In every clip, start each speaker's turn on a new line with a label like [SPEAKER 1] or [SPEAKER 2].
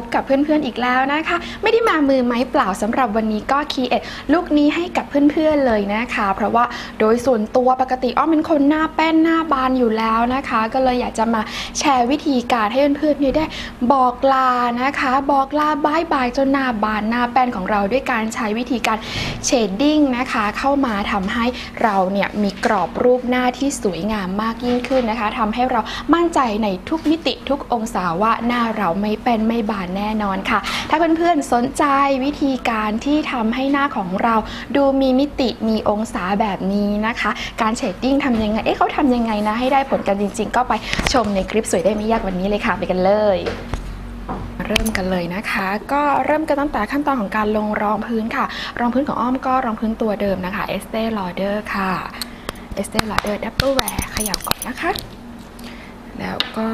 [SPEAKER 1] บกับเพื่อนๆอีกแล้วนะคะ ไม่ได้มามือไม้เปล่าสำหรับวันนี้ก็คีเอทลุกนี้ให้กับเพื่อนๆเลยนะคะ เพราะว่าโดยส่วนตัวปกติอ้อมเป็นคนหน้าแป้นหน้าบานอยู่แล้วนะคะ ก็เลยอยากจะมาแชร์วิธีการให้เพื่อนๆเนี่ยได้บอกลานะคะ บอกลาบายบายจนหน้าบานหน้าแป้นของเราด้วยการใช้วิธีการเชดดิ้งนะคะ เข้ามาทำให้เราเนี่ยมีกรอบรูปหน้าที่สวยงามมากยิ่งขึ้นนะคะทำให้เรามั่นใจในทุกมิติทุกองศาว่าหน้าเราไม่เป็นไม่บานแน่นอนค่ะ ถ้าเพื่อนๆสนใจวิธีการที่ทำให้หน้าของเราดูมีมิติมีองศาแบบนี้นะคะ การเชดดิ้งทำยังไง เอ๊ะเขาทำยังไงนะ ให้ได้ผลกันจริง ๆ ก็ไปชมในคลิปสวยได้ไม่ยากวันนี้เลยค่ะ ไปกันเลยเริ่มกันเลยนะคะ ก็เริ่มกันตั้งแต่ขั้นตอนของการลงรองพื้นค่ะ รองพื้นของอ้อมก็รองพื้นตัวเดิมนะคะ Estee Lauder ค่ะ Estee Lauder Double Wear ขยับก่อนนะคะ แล้วก็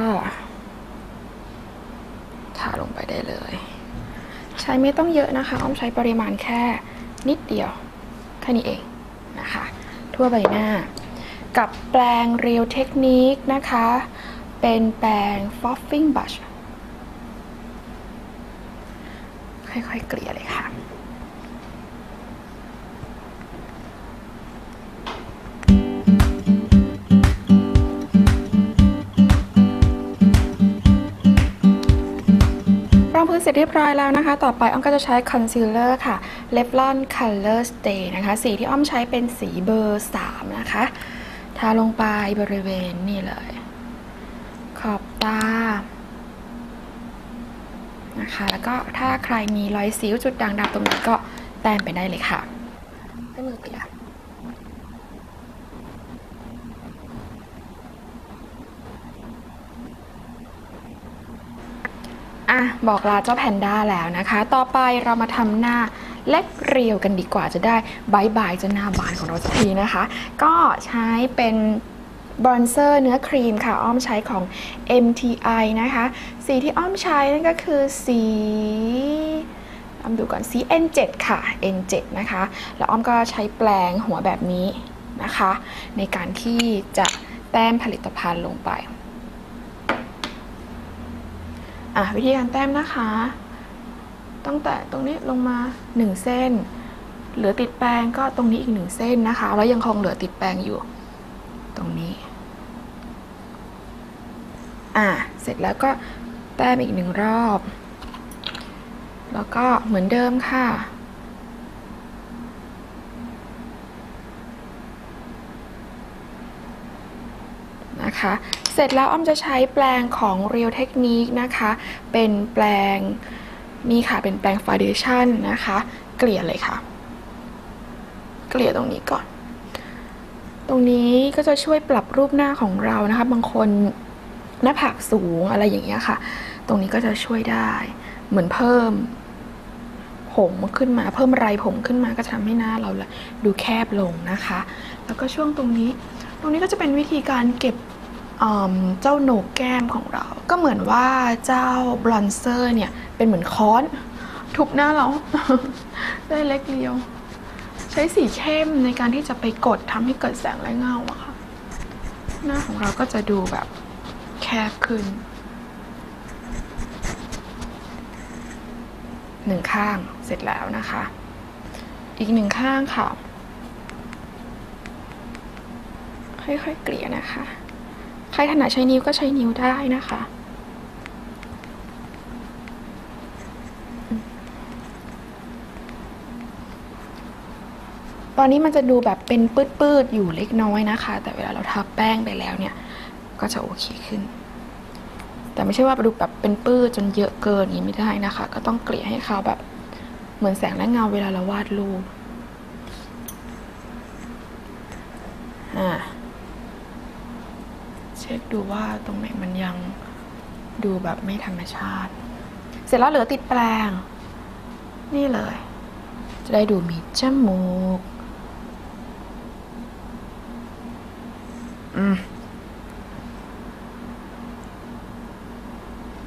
[SPEAKER 1] ทาลงไปได้เลย ใช้ไม่ต้องเยอะนะคะ อ้อมใช้ปริมาณแค่นิดเดียว แค่นี้เองนะคะ ทั่วใบหน้า กับแปรงเรียวเทคนิคนะคะ เป็นแปรง Foffing Brush ค่อยๆเกลี่ยเลยค่ะ เสร็จเรียบร้อยแล้วนะคะ ต่อไปอ้อมก็จะใช้คอนซีลเลอร์ค่ะ Revlon Color Stay นะคะ สีที่อ้อมใช้เป็นสีเบอร์ 3 นะคะ ทาลงไปบริเวณนี่เลย ขอบตา นะคะ แล้วก็ถ้าใครมีรอยสิวจุดด่างดำตรงนี้ก็แต้มไปได้เลยค่ะให้มือเปียก บอกลาเจ้าแพนด้าแล้วนะคะ ต่อไปเรามาทำหน้าเล็กเรียวกันดีกว่าจะได้บายบายจนหน้าบานของเราสักทีนะคะ ก็ใช้เป็นบรอนเซอร์เนื้อครีมค่ะ อ้อมใช้ของ MTI นะคะ สีที่อ้อมใช้นั่นก็คือสีอ้อมดูก่อนสี N7 ค่ะ N7 นะคะ แล้วอ้อมก็ใช้แปลงหัวแบบนี้นะคะ ในการที่จะแต้มผลิตภัณฑ์ลงไป อะวิธีการแต้มนะคะ ตั้งแต่ตรงนี้ลงมา 1 เส้น เหลือติดแปรงก็ตรงนี้อีก 1 เส้นนะคะ แล้วยังคงเหลือติดแปรงอยู่ ตรงนี้ อะเสร็จแล้วก็แต้มอีกหนึ่งรอบ แล้วก็เหมือนเดิมค่ะนะคะ เสร็จแล้วอ้อมจะใช้แปลงของ Real Technique นะคะ เป็นแปลงนี่ค่ะ เป็นแปลง Foundation นะคะ เกลี่ยเลยค่ะ เกลี่ยตรงนี้ก่อน ตรงนี้ก็จะช่วยปรับรูปหน้าของเรานะคะ บางคนหน้าผากสูงอะไรอย่างเงี้ยค่ะ ตรงนี้ก็จะช่วยได้ เหมือนเพิ่ม ผมขึ้นมา เพิ่มไรผมขึ้นมาก็ทำให้หน้าเราดูแคบลงนะคะ แล้วก็ช่วงตรงนี้ ตรงนี้ก็จะเป็นวิธีการเก็บ เจ้าโหนกแก้มของเรา ก็เหมือนว่าเจ้าบลอนเซอร์เนี่ยเป็นเหมือนค้อน ทุบหน้าเรา ได้เล็กเดียว ใช้สีเข้มในการที่จะไปกดทำให้เกิดแสงและเงาอะค่ะ หน้าของเราก็จะดูแบบแคบขึ้นหนึ่งข้างเสร็จแล้วนะคะ อีกหนึ่งข้างค่ะค่อยๆเกลี่ยนะคะ รถนัดใช้นิ้วก็ใช้นิ้วได้นะคะ ตอนนี้มันจะดูแบบเป็นปื้ดๆอยู่เล็กน้อยนะคะ แต่เวลาเราทาแป้งไปแล้วเนี่ย ก็จะโอเคขึ้น แต่ไม่ใช่ว่าดูแบบเป็นปื้ดจนเยอะเกินอย่างนี้ไม่ได้นะคะ ก็ต้องเกลี่ยให้เขาแบบเหมือนแสงและเงาเวลาเราวาดรูปอ่า เช็คดูว่าตรงไหนมันยังดูแบบไม่ธรรมชาติ เสร็จแล้วเหลือติดแปลง นี่เลย จะได้ดูมีจมูก อืม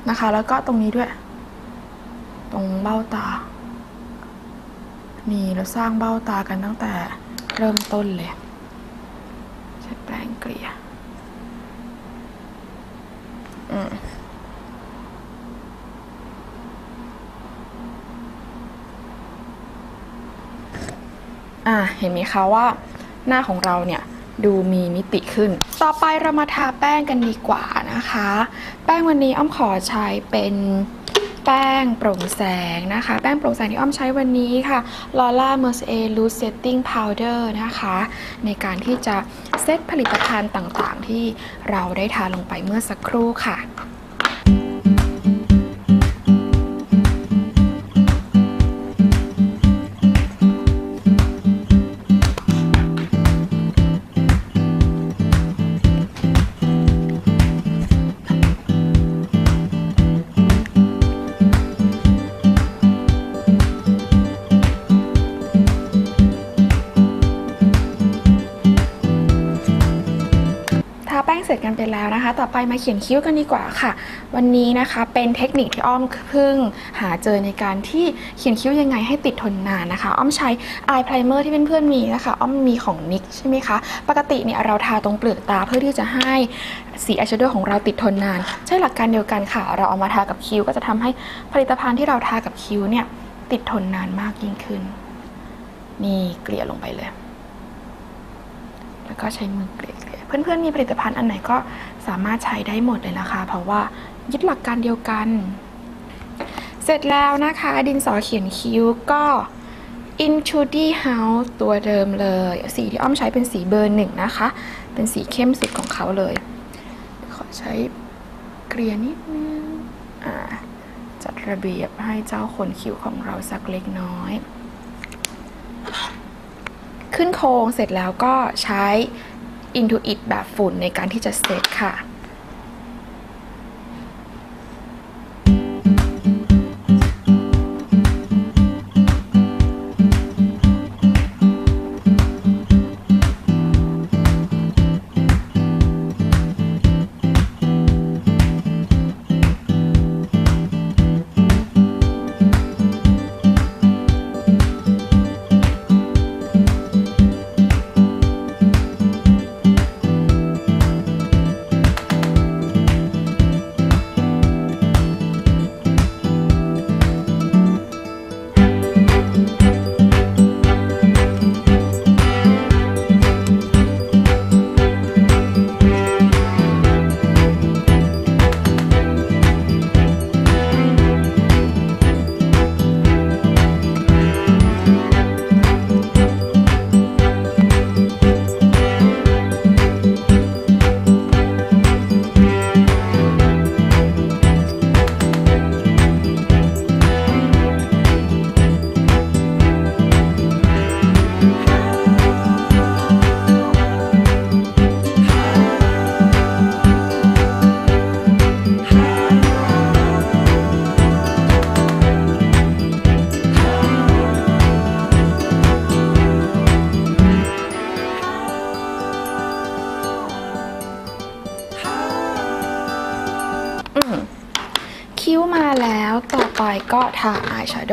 [SPEAKER 1] นะคะ แล้วก็ตรงนี้ด้วย ตรงเบ้าตา นี่เราสร้างเบ้าตากันตั้งแต่เริ่มต้นเลย ใช้แปรงเกลี่ย อ ม นะคะ แล้วก็ตรงนี้ด้วย อะเห็นไหมคะว่า หน้าของเราเนี่ยดูมีมิติขึ้น ต่อไปเรามาทาแป้งกันดีกว่านะคะ แป้งวันนี้อ้อมขอใช้เป็นแป้งโปร่งแสงนะคะ แป้งโปร่งแสงที่อ้อมใช้วันนี้ค่ะ Lola Mercier Loose Setting Powder นะคะ ในการที่จะเซตผลิตภัณฑ์ต่างๆ ที่เราได้ทาลงไปเมื่อสักครู่ค่ะ ต่อไปมาเขียนคิ้วกันดีกว่าค่ะ วันนี้นะคะเป็นเทคนิคที่อ้อมเพิ่งหาเจอในการที่เขียนคิ้วยังไงให้ติดทนนานนะคะ อ้อมใช้อายไพรเมอร์ที่เพื่อนๆมีนะคะ อ้อมมีของนิกใช่ไหมคะ ปกติเนี่ยเราทาตรงเปลือกตาเพื่อที่จะให้สีอายแชโดว์ของเราติดทนนาน ใช่หลักการเดียวกันค่ะ เราเอามาทากับคิ้วก็จะทำให้ผลิตภัณฑ์ที่เราทากับคิ้วเนี่ยติดทนนานมากยิ่งขึ้น นี่เกลี่ยลงไปเลย แล้วก็ใช้มือเกลี่ยเพื่อนๆมีผลิตภัณฑ์อันไหนก็ สามารถใช้ได้หมดเลยนะคะ เพราะว่ายึดหลักการเดียวกัน เสร็จแล้วนะคะดินสอเขียนคิ้วก็ Into the House ตัวเดิมเลย สีที่อ้อมใช้เป็นสีเบอร์หนึ่งนะคะ เป็นสีเข้มสุดของเขาเลย ขอใช้เกลี่ยนิดนึงจัดระเบียบให้เจ้าขนคิ้วของเราสักเล็กน้อย ขึ้นโครงเสร็จแล้วก็ใช้ Intuit แบบฝุ่นในการที่จะเซตค่ะ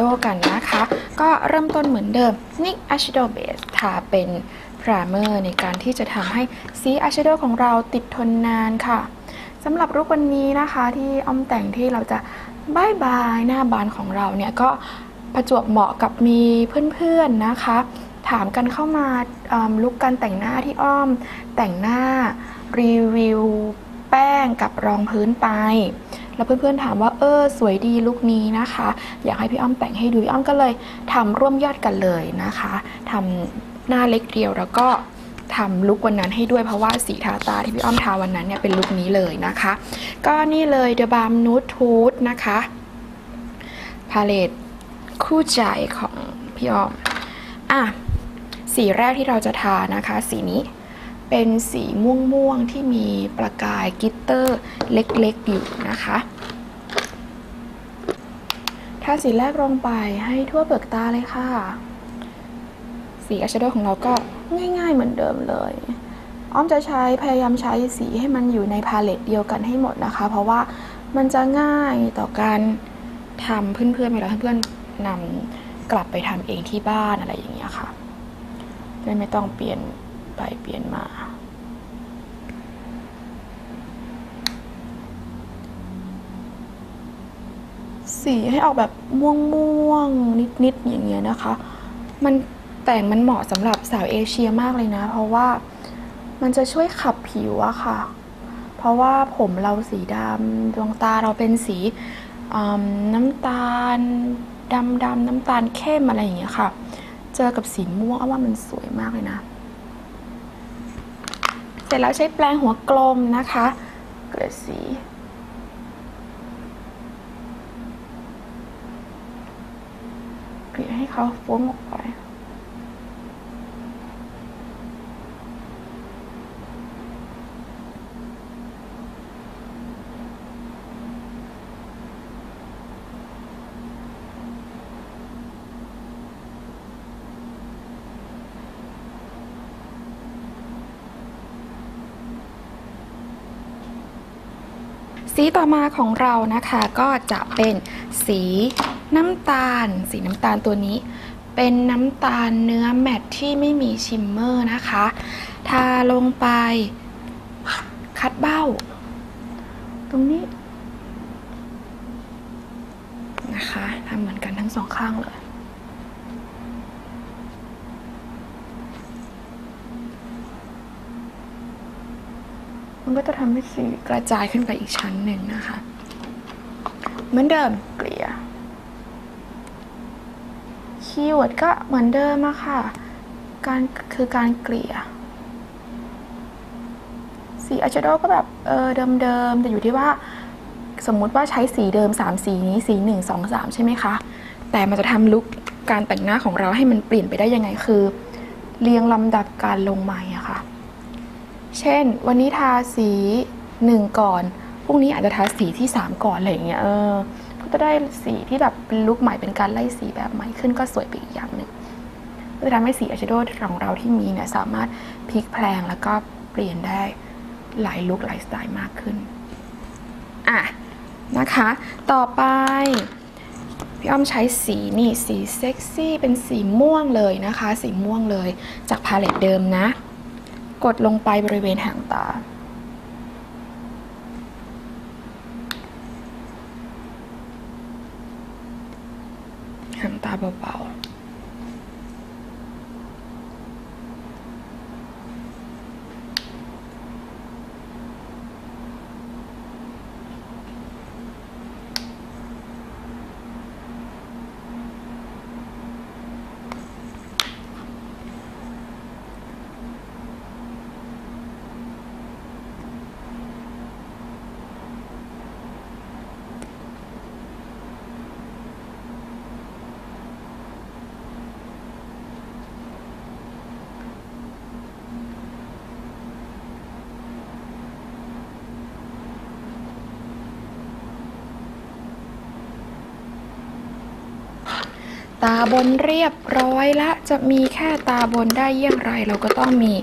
[SPEAKER 1] ดว์กันนะคะ ก็เริ่มต้นเหมือนเดิม NYX Eyeshadow Base ทาเป็นพร i เมอร์ในการที่จะทำให้สีอายแชโดว์ของเราติดทนนานค่ะสำหรับรูปวันนี้นะคะที่อ้อมแต่งที่เราจะบายบายหน้าบานของเราเนี่ยก็ประจวบเหมาะกับมีเพื่อนๆนะคะ ถามกันเข้ามาลุกการแต่งหน้าที่อ้อม แต่งหน้ารีวิวแป้งกับรองพื้นไป แล้วเพื่อนๆถามว่าเออสวยดีลุคนี้นะคะ อยากให้พี่อ้อมแต่งให้ดูพี่อ้อมก็เลยทำร่วมยอดกันเลยนะคะทำหน้าเล็กเดียวแล้วก็ทำลุควันนั้นให้ด้วยเพราะว่าสีทาตาที่พี่อ้อมทาวันนั้นเนี่ยเป็นลุคนี้เลยนะคะ ก็นี่เลย The Balm Nude Tooth นะคะพาเลตคู่ใจของพี่อ้อม อะ สีแรกที่เราจะทานะคะ สีนี้ เป็นสีม่วงๆที่มีประกายกิตเตอร์เล็กๆอยู่นะคะทาสีแรกลงไปให้ทั่วเปลือกตาเลยค่ะ สีอายแชโดว์ของเราก็ง่ายๆเหมือนเดิมเลย อ้อมจะใช้พยายามใช้สีให้มันอยู่ในพาเลตเดียวกันให้หมดนะคะ เพราะว่ามันจะง่ายต่อการทำเพื่อนๆเวลาเพื่อนๆนำกลับไปทำเองที่บ้านอะไรอย่างเงี้ยค่ะจะไม่ต้องเปลี่ยน ไปเปลี่ยนมา สีให้ออกแบบม่วงๆนิดๆอย่างเงี้ยนะคะ มันแต่งมันเหมาะสำหรับสาวเอเชียมากเลยนะ เพราะว่ามันจะช่วยขับผิวอะค่ะ เพราะว่าผมเราสีดำดวงตาเราเป็นสีน้ำตาลดำดำน้ำตาลเข้มอะไรอย่างเงี้ยค่ะ เจอกับสีม่วงเอาว่ามันสวยมากเลยนะ สร็จแล้วใช้แปรงหัวกลมนะคะ เกลี่ยสี เกลี่ยให้เขาฟุ้งออกไป สีต่อมาของเรานะคะก็จะเป็นสีน้ำตาล สีน้ำตาลตัวนี้ เป็นน้ำตาลเนื้อแมตที่ไม่มีชิมเมอร์นะคะทาลงไปคัดเบ้า ตรงนี้นะคะทำเหมือนกันทั้งสองข้างเลย มันก็จะทำให้สีกระจายขึ้นไปอีกชั้นหนึ่งนะคะ เหมือนเดิมเกลี่ยคีย์เวิร์ดก็เหมือนเดิมอะค่ะ การคือการเกลี่ย สีอายแชโดว์ก็แบบเออเดิมๆ แต่อยู่ที่ว่าสมมุติว่าใช้สีเดิม 3 สีนี้สี 1 2 3 ใช่ไหมคะ แต่มันจะทำลุคการแต่งหน้าของเราให้มันเปลี่ยนไปได้ยังไงคือ เรียงลำดับการลงใหม่อะค่ะ เช่น วันนี้ทาสีหนึ่งก่อนพรุ่งนี้อาจจะทาสีที่สามก่อนอะไรอย่างเงี้ยเออก็จะได้สีที่แบบเป็นลุคใหม่เป็นการไล่สีแบบใหม่ขึ้นก็สวยไปอีกอย่างหนึ่งก็จะทำให้สีอายแชโดว์ของเราที่มีเนี่ยสามารถพลิกแพลงแล้วก็เปลี่ยนได้หลายลุคหลายสไตล์มากขึ้นอะนะคะ ต่อไปพี่อ้อมใช้สีนี่สีเซ็กซี่เป็นสีม่วงเลยนะคะ สีม่วงเลยจากพาเลตเดิมนะ กดลงไปบริเวณหางตา หางตาเบาๆ ตาบนเรียบร้อยละจะมีแค่ตาบนได้เยี่ยงไร เราก็ต้องมี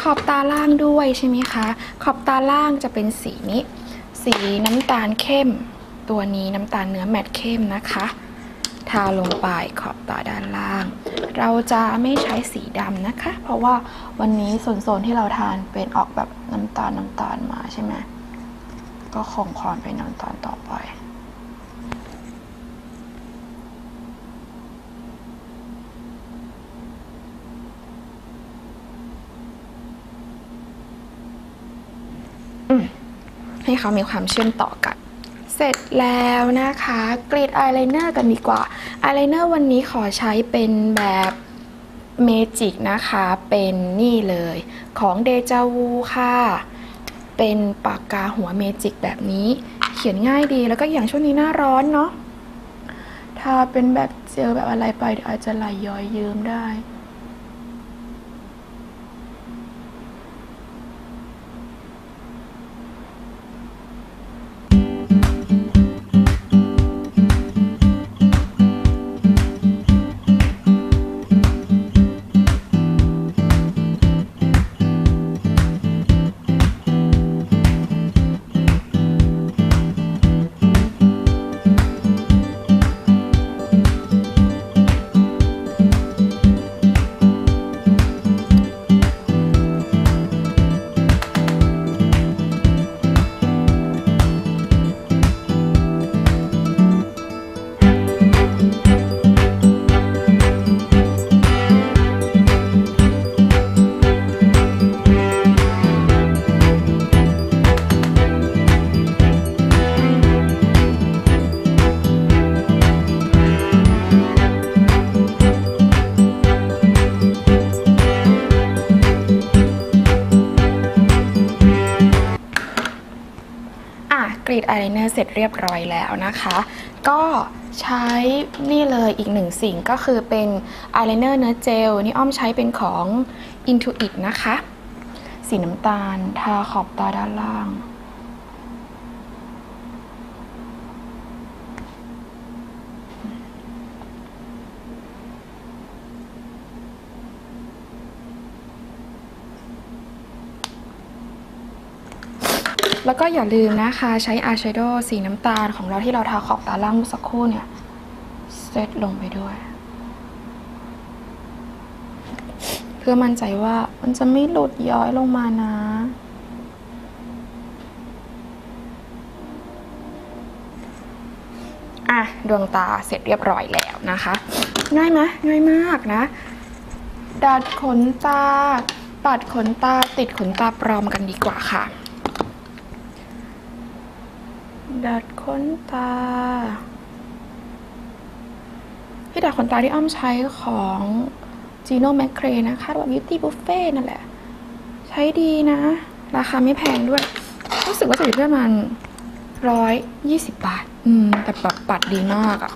[SPEAKER 1] ขอบตาล่างด้วยใช่ไหมคะ ขอบตาล่างจะเป็นสีนี้ สีน้ำตาลเข้ม ตัวนี้น้ำตาลเนื้อแมตต์เข้มนะคะ ทาลงไปขอบตาด้านล่าง เราจะไม่ใช้สีดำนะคะ เพราะว่าวันนี้โซนๆที่เราทานเป็นออกแบบน้ำตาลน้ำตาลมาใช่ไหมก็คงความเป็นน้ำตาลต่อไป ให้เขามีความเชื่อมต่อกัน เสร็จแล้วนะคะกรีดอายไลเนอร์กันดีกว่าอายไลเนอร์วันนี้ขอใช้เป็นแบบเมจิกนะคะเป็นนี่เลยของเดจาวูค่ะ เป็นปากกาหัวเมจิกแบบนี้ เขียนง่ายดีแล้วก็อย่างช่วงนี้หน้าร้อนเนาะถ้าเป็นแบบเจลแบบอะไรไปเดี๋ยวอาจจะไหลย้อยเยิมได้ ดอายไลเนอร์เสร็จเรียบร้อยแล้วนะคะ ก็ใช้นี่เลยอีกหนึ่งสิ่งก็คือเป็นอายไลเนอร์เนื้อเจลนี่อ้อมใช้เป็นของ Intuit นะคะ สีน้ำตาล ทาขอบตาด้านล่าง แล้วก็อย่าลืมนะคะใช้อายแชโดว์สีน้ำตาลของเราที่เราทาขอบตาล่างเมื่อสักครู่เนี่ยเซตลงไปด้วย เพื่อมั่นใจว่ามันจะไม่หลุดย้อยลงมานะอะดวงตาเสร็จเรียบร้อยแล้วนะคะ ง่ายไหมง่ายมากนะ ดัดขนตา ปัดขนตาติดขนตาปลอมกันดีกว่าค่ะ ดัดขนตา ที่ดัดขนตาที่อ้อมใช้ของ Gino m c c r a e นะคะหรือว่า Beauty Buffet นั่นแหละ ใช้ดีนะ ราคาไม่แพงด้วย รู้สึกว่าจะอยู่ที่ประมาณร้อยยี่สิบบาท อืม แต่แบบปัดดีมากอะ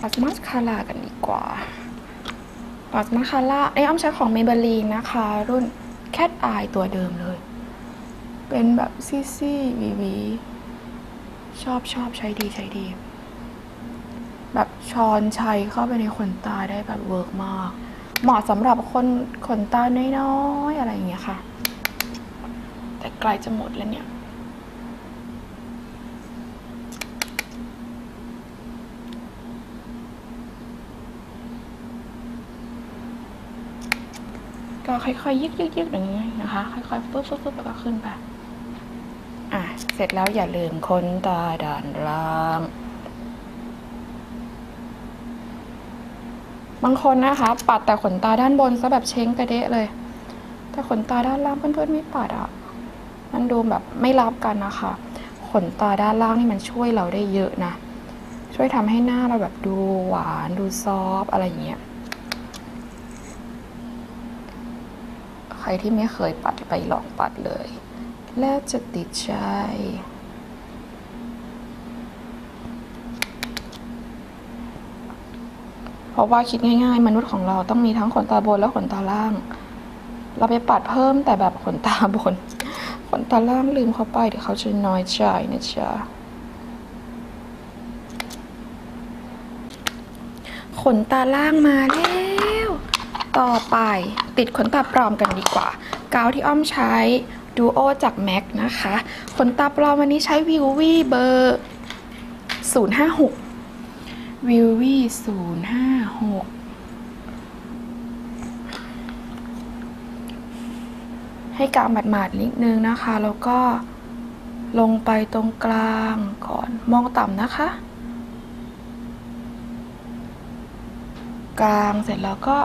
[SPEAKER 1] ปัดมาสคาร่ากันดีกว่า ปัดมาสคาร่าไอ้อ้อมใช้ของ Maybelline นะคะ รุ่น Cat Eye ตัวเดิมเลย เป็นแบบซี่ซี่วีวี ชอบชอบใช้ดีใช้ดี แบบช้อนชัยเข้าไปในขนตาได้แบบเวิร์กมาก เหมาะสำหรับคนขนตาน้อยๆอะไรอย่างเงี้ยค่ะ แต่ใกล้จะหมดแล้วเนี่ยก็ค่อยๆ ยึกยึกยึกอย่างนี้นะคะ ค่อยๆฟึ๊บฟึ๊บฟึบแล้วก็ขึ้นไป เสร็จแล้วอย่าลืมค้นตาด่านล่าง บางคนนะคะ ปัดแต่ขนตาด้านบนซะแบบเช้งกระเดะเลย แต่ขนตาด้านล่างเพื่อนๆไม่ปัดอะ มันดูแบบไม่รับกันนะคะ ขนตาด้านล่างนี่มันช่วยเราได้เยอะนะ ช่วยทำให้หน้าเราแบบดูหวานดูซอฟอะไรอย่างเงี้ยใครที่ไม่เคยปัดไปลองปัดเลย แล้วจะติดใจ เพราะว่าคิดง่าย ๆ มนุษย์ของเราต้องมีทั้งขนตาบนและขนตาล่าง เราไปปัดเพิ่มแต่แบบขนตาบน ขนตาล่างลืมเขาไปเดี๋ยวเขาจะน้อยใจนะจ๊ะขนตาล่างมาแล้ว ต่อไปติดขนตาปลอมกันดีกว่า กาวที่อ้อมใช้ ดูโอจากแม็กนะคะขนตาปลอมวันนี้ใช้วิววี่เบอร์ 056 วิววี่056 ให้กาวหมาดๆนิดนึงนะคะ แล้วก็ลงไปตรงกลางก่อนมองต่ำนะคะ กลางเสร็จแล้วก็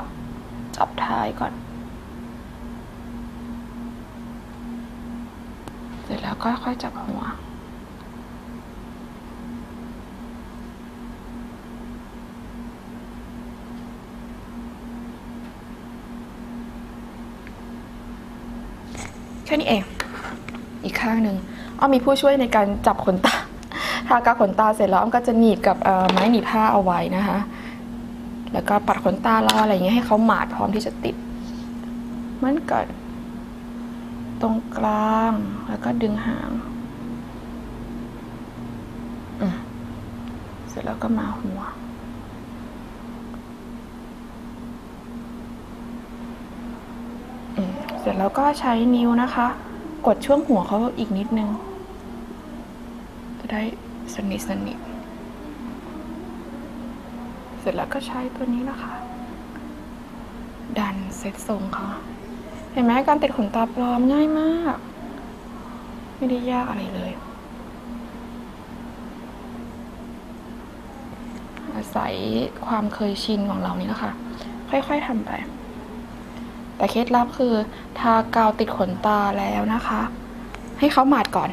[SPEAKER 1] จับท้ายก่อน เส ร็จแล้วก็ค่อยจับหัว แค่นี้เอง อีกข้างหนึ่งอ้อมมีผู้ช่วยในการจับขนตา ทากาขนตาเสร็จแล้วอ้อมก็จะหนีบกับไม้หนีบผ้าเอาไว้นะคะ แล้วก็ปัดขนตาเราอะไรอย่างเงี้ยให้เขาหมาดพร้อมที่จะติด มันก็ ตรงกลาง แล้วก็ดึงหางเสร็จแล้วก็มาหัว เสร็จแล้วก็ใช้นิ้วนะคะ กดช่วงหัวเขาอีกนิดนึง จะได้สนิทสนิทเสร็จแล้วก็ใช้ตัวนี้นะคะ ดันเซตทรงเขา เห็นไหมการติดขนตาปลอมง่ายมาก ไม่ได้ยากอะไรเลยอาศัยความเคยชินของเรานี่นะคะค่อยๆทำไป แต่เคล็ดลับคือทากาวติดขนตาแล้วนะคะ ให้เขาหมาดก่อน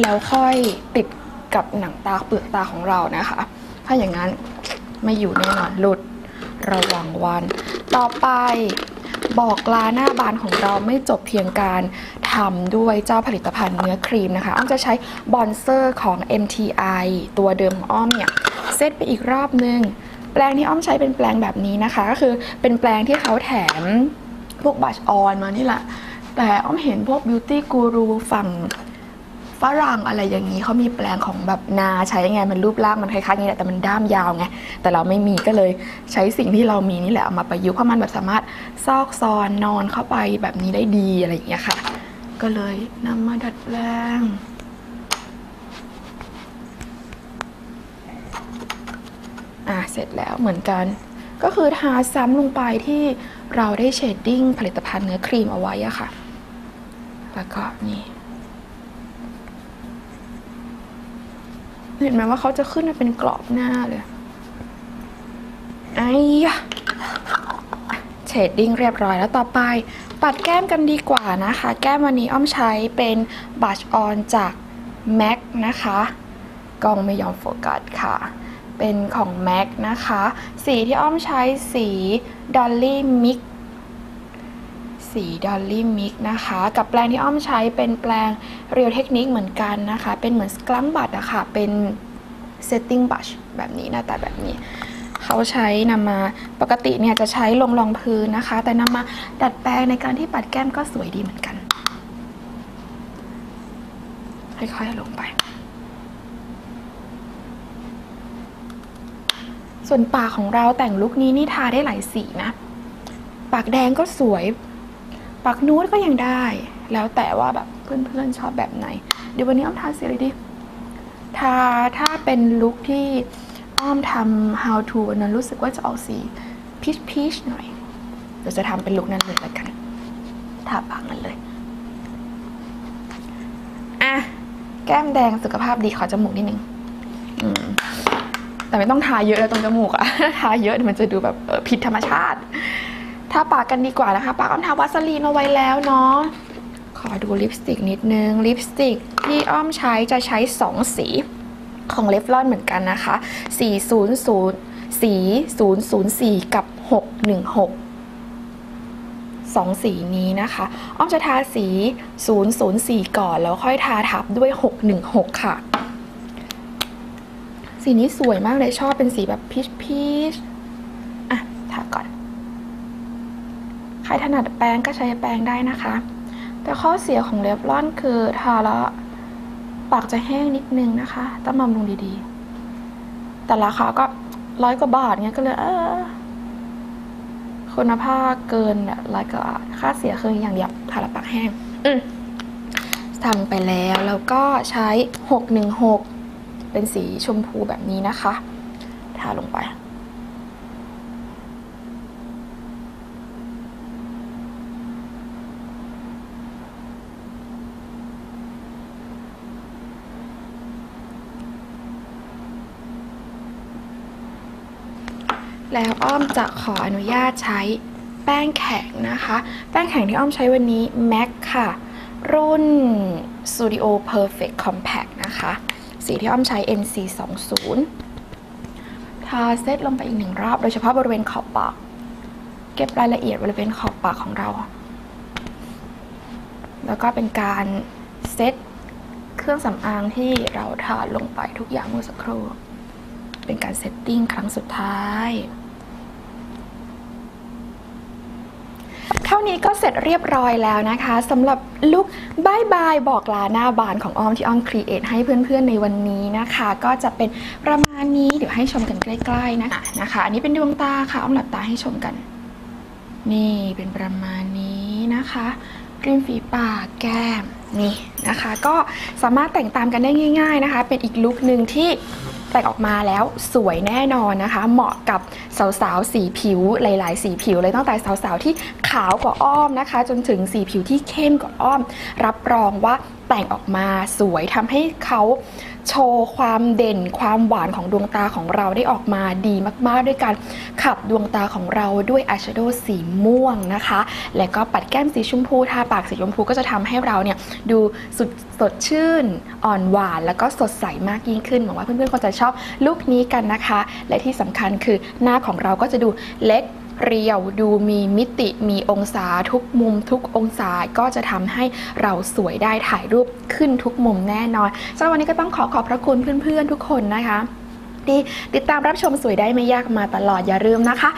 [SPEAKER 1] แล้วค่อยติดกับหนังตาเปลือกตาของเรานะคะ ถ้าอย่างนั้นไม่อยู่แน่นอนหลุดระวังวัน ต่อไป บอกลาหน้าบานของเราไม่จบเพียงการทำด้วยเจ้าผลิตภัณฑ์เนื้อครีมนะคะ อ้อมจะใช้บอนเซอร์ของ MTI ตัวเดิมของอ้อมเนี่ยเซตไปอีกรอบนึง แปลงที่อ้อมใช้เป็นแปลงแบบนี้นะคะ ก็คือเป็นแปลงที่เขาแถมพวกบัชออนมานี่แหละ แต่อ้อมเห็นพวกบิวตี้กูรูฝั่ง ฝรั่งอะไรอย่างนี้เขามีแปลงของแบบนาใช้ไงมันรูปร่างมันคล้ายๆนี้แหละแต่มันด้ามยาวไงแต่เราไม่มีก็เลยใช้สิ่งที่เรามีนี่แหละเอามาประยุกต์เพราะมันแบบสามารถซอกซอนนอนเข้าไปแบบนี้ได้ดีอะไรอย่างเงี้ยค่ะ ก็เลยนำมาดัดแปลงอะเสร็จแล้วเหมือนกัน ก็คือทาซ้ำลงไปที่เราได้เชดดิ้งผลิตภัณฑ์เนื้อครีมเอาไว้อะค่ะ แล้วก็นี่ เห็นไหมว่าเขาจะขึ้นมาเป็นกรอบหน้าเลยไอ้ยะเชดดิ้งเรียบร้อยแล้วต่อไป ปัดแก้มกันดีกว่านะคะ แก้มวันนี้อ้อมใช้เป็นบัชออนจาก MAC นะคะกล้องไม่ยอมโฟกัสค่ะ เป็นของ MAC นะคะ สีที่อ้อมใช้สี Dolly Mix สี Dolly Mix นะคะ กับแปรงที่อ้อมใช้เป็นแปรง Real Technique เหมือนกันนะคะ เป็นเหมือนสกลัมบัตอะค่ะ เป็น Setting Brush แบบนี้หน้าตาแบบนี้ เขาใช้นำมาปกติเนี่ยจะใช้ลงรองพื้นนะคะ แต่นำมาดัดแปลงในการที่ปัดแก้มก็สวยดีเหมือนกันค่อยๆลงไป ส่วนปากของเราแต่งลุคนี้นี่ทาได้หลายสีนะ ปากแดงก็สวย ปากนูดก็ยังได้ แล้วแต่ว่าแบบเพื่อนๆชอบแบบไหน เดี๋ยววันนี้อ้อมทาสีอะไรดีทาถ้าเป็นลุคที่อ้อมทำ how to นั้นรู้สึกว่าจะออกสีพีชพีชหน่อยเดี๋ยวจะทำเป็นลุคนั้นเลยละกันทาปากนั้นเลยอะแก้มแดงสุขภาพดีขอจมูกนิดนึงอืมแต่ไม่ต้องทาเยอะแล้วตรงจมูกอะทาเยอะมันจะดูแบบผิดธรรมชาติ ทาปากกันดีกว่านะคะ ปากอ้อมทาวัสลีนเอาไว้แล้วเนาะขอดูลิปสติกนิดนึงลิปสติกที่อ้อมใช้จะใช้ 2 สีของเลฟลอนเหมือนกันนะคะ 400 สี 004 กับ 616สองสีนี้นะคะ อ้อมจะทาสี 004 ก่อน แล้วค่อยทาทับด้วย 616 ค่ะ สีนี้สวยมากเลยชอบเป็นสีแบบพีชพีชอะ ทาก่อน ใครถนัดแป้งก็ใช้แป้งได้นะคะ แต่ข้อเสียของเลฟลอนคือทาแล้วปากจะแห้งนิดนึงนะคะ ต้องบำรุงดีๆ แต่ราคาก็ร้อยกว่าบาทเงี้ยก็เลยเออคุณภาพเกินแบบร้อยกว่าบาทค่าเสียคืออย่างเดียวทาแล้วปากแห้ง อืมทำไปแล้วแล้วก็ใช้ 616 เป็นสีชมพูแบบนี้นะคะ ทาลงไป แล้วอ้อมจะขออนุญาตใช้แป้งแข็งนะคะ แป้งแข็งที่อ้อมใช้วันนี้ MAC ค่ะ รุ่น Studio Perfect Compact นะคะ สีที่อ้อมใช้ NC20 ทาเซตลงไปอีกหนึ่งรอบ โดยเฉพาะบริเวณขอบปาก เก็บรายละเอียดบริเวณขอบปากของเรา แล้วก็เป็นการเซตเครื่องสำอางที่เราทาลงไปทุกอย่างเมื่อสักครู่ เป็นการเซตติ้งครั้งสุดท้ายเท่านี้ก็เสร็จเรียบร้อยแล้วนะคะสำหรับลุคบายบายบอกลาหน้าบานของอ้อมที่อ้อมครีเอทให้เพื่อนๆในวันนี้นะคะ ก็จะเป็นประมาณนี้เดี๋ยวให้ชมกันใกล้ๆนะนะคะ อันนี้เป็นดวงตาค่ะอ้อมหลับตาให้ชมกัน นี่เป็นประมาณนี้นะคะริมฝีปากแก้มนี่นะคะ ก็สามารถแต่งตามกันได้ง่าย ๆนะคะ เป็นอีกลุคหนึ่งที่ แต่ออกมาแล้วสวยแน่นอนนะคะ เหมาะกับสาวๆสีผิวหลาย ๆ สีผิวเลยตั้งแต่สาวๆที่ขาวกว่าอ้อมนะคะ จนถึงสีผิวที่เข้มกว่าอ้อม รับรองว่า แต่งออกมาสวยทำให้เขาโชว์ความเด่นความหวานของดวงตาของเราได้ออกมาดีมาก ๆ ด้วยการขับดวงตาของเราด้วยอายแชโดว์สีม่วงนะคะ และก็ปัดแก้มสีชมพูทาปากสีชมพูก็จะทำให้เราเนี่ยดูสุดสดชื่น อ่อนหวาน แล้วก็สดใสมากยิ่งขึ้นหวังว่าเพื่อนๆคงจะชอบลุคนี้กันนะคะ และที่สำคัญคือหน้าของเราก็จะดูเล็ก เรียวดูมีมิติมีองศาทุกมุมทุกองศาก็จะทำให้เราสวยได้ถ่ายรูปขึ้นทุกมุมแน่นอนสำหรับวันนี้ก็ต้องขอขอบพระคุณเพื่อนๆ ทุกคนนะคะที่ติดตามรับชมสวยได้ไม่ยากมาตลอดอย่าลืมนะคะ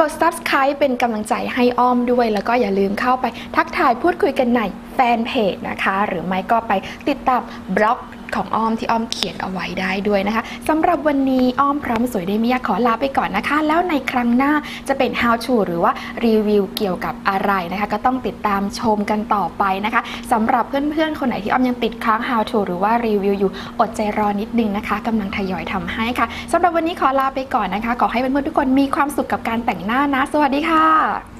[SPEAKER 1] กด subscribe เป็นกำลังใจให้อ้อมด้วย แล้วก็อย่าลืมเข้าไปทักทายพูดคุยกันในแฟนเพจนะคะ หรือไม่ก็ไปติดตามบล็อก ของอ้อมที่อ้อมเขียนเอาไว้ได้ด้วยนะคะสำหรับวันนี้อ้อมพร้อมสวยได้ไม่ยาขอลาไปก่อนนะคะ แล้วในครั้งหน้าจะเป็น how to หรือว่ารีวิวเกี่ยวกับอะไรนะคะ ก็ต้องติดตามชมกันต่อไปนะคะสำหรับเพื่อนๆ คนไหนที่อ้อมยังติดค้าง how to หรือว่ารีวิวอยู่อดใจรอนิดนึงนะคะกำลังทยอยทำให้ค่ะสำหรับวันนี้ขอลาไปก่อนนะคะขอให้เพื่อนๆทุกคนมีความสุขกับการแต่งหน้านะ สวัสดีค่ะ